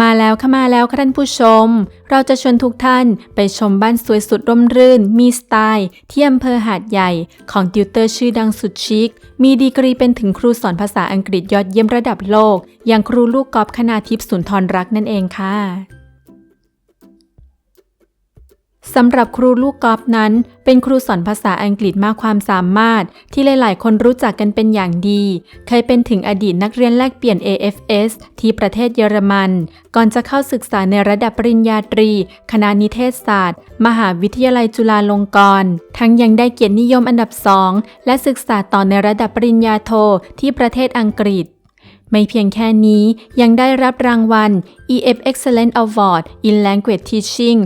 มาแล้วค่ะมาแล้วค่ะท่านผู้ชม เราจะชวนทุกท่านไปชมบ้านสวยสุดร่มรื่น มีสไตล์ ที่อำเภอหาดใหญ่ ของติวเตอร์ชื่อดังสุดชิค มีดีกรีเป็นถึงครูสอนภาษาอังกฤษยอดเยี่ยมระดับโลก อย่างครูลูกกอล์ฟคณาทิพย์สุนทรรักนั่นเองค่ะ สำหรับครูลูกกอล์ฟนั้น เป็นครูสอนภาษาอังกฤษมากความสามารถ ที่หลาย ๆ คนรู้จักกันเป็นอย่างดี เคยเป็นถึงอดีตนักเรียนแลกเปลี่ยน AFS ที่ประเทศเยอรมัน ก่อนจะเข้าศึกษาในระดับปริญญาตรี คณะนิเทศศาสตร์ มหาวิทยาลัยจุฬาลงกรณ์ ทั้งยังได้เกียรตินิยมอันดับสองและศึกษาต่อในระดับปริญญาโทที่ประเทศอังกฤษ ไม่เพียงแค่นี้ยังได้รับรางวัล EF Excellent Award in Language Teaching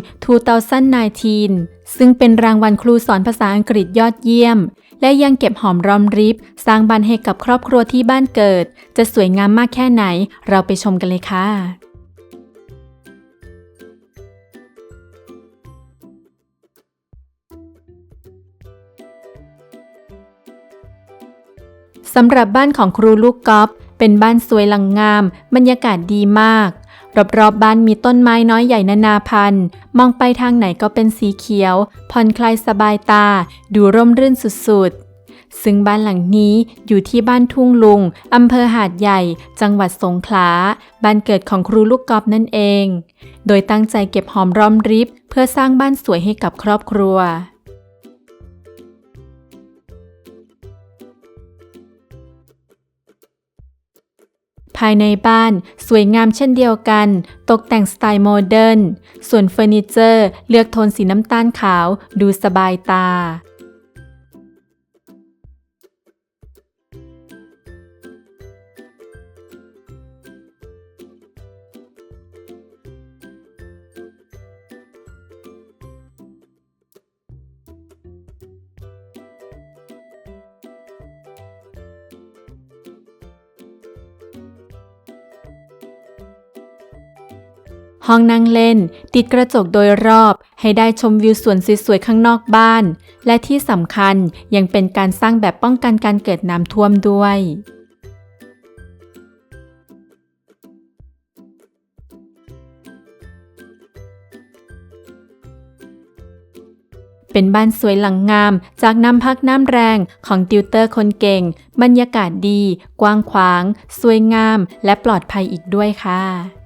2019 ซึ่งเป็นรางวัลครูสอนภาษาอังกฤษยอดเยี่ยม และยังเก็บหอมรอมริบ สร้างบ้านให้กับครอบครัวที่บ้านเกิด จะสวยงามมากแค่ไหน เราไปชมกันเลยค่ะสำหรับบ้านของครูลูกกอล์ฟ เป็นบ้านสวยหลังงาม บรรยากาศดีมาก รอบๆบบ้านมีต้นไม้น้อยใหญ่นานาพันธุ์ มองไปทางไหนก็เป็นสีเขียว ผ่อนคลายสบายตา ดูร่มรื่นสุดๆ ซึ่งบ้านหลังนี้อยู่ที่บ้านทุ่งลุงอำเภอหาดใหญ่ จังหวัดสงขลา บ้านเกิดของครูลูกกอล์ฟนั่นเอง โดยตั้งใจเก็บหอมรอมริบเพื่อสร้างบ้านสวยให้กับครอบครัว ภายในบ้านสวยงามเช่นเดียวกัน ตกแต่งสไตล์โมเดิร์น ส่วนเฟอร์นิเจอร์เลือกโทนสีน้ำตาลขาวดูสบายตา ห้องนั่งเล่น ติดกระจกโดยรอบให้ได้ชมวิวสวนสวยๆข้างนอกบ้าน และที่สำคัญยังเป็นการสร้างแบบป้องกันการเกิดน้ำท่วมด้วยเป็นบ้านสวยหลังงาม จากน้ำพักน้ำแรงของติวเตอร์คนเก่ง บรรยากาศดี กว้างขวาง สวยงาม และปลอดภัยอีกด้วยค่ะ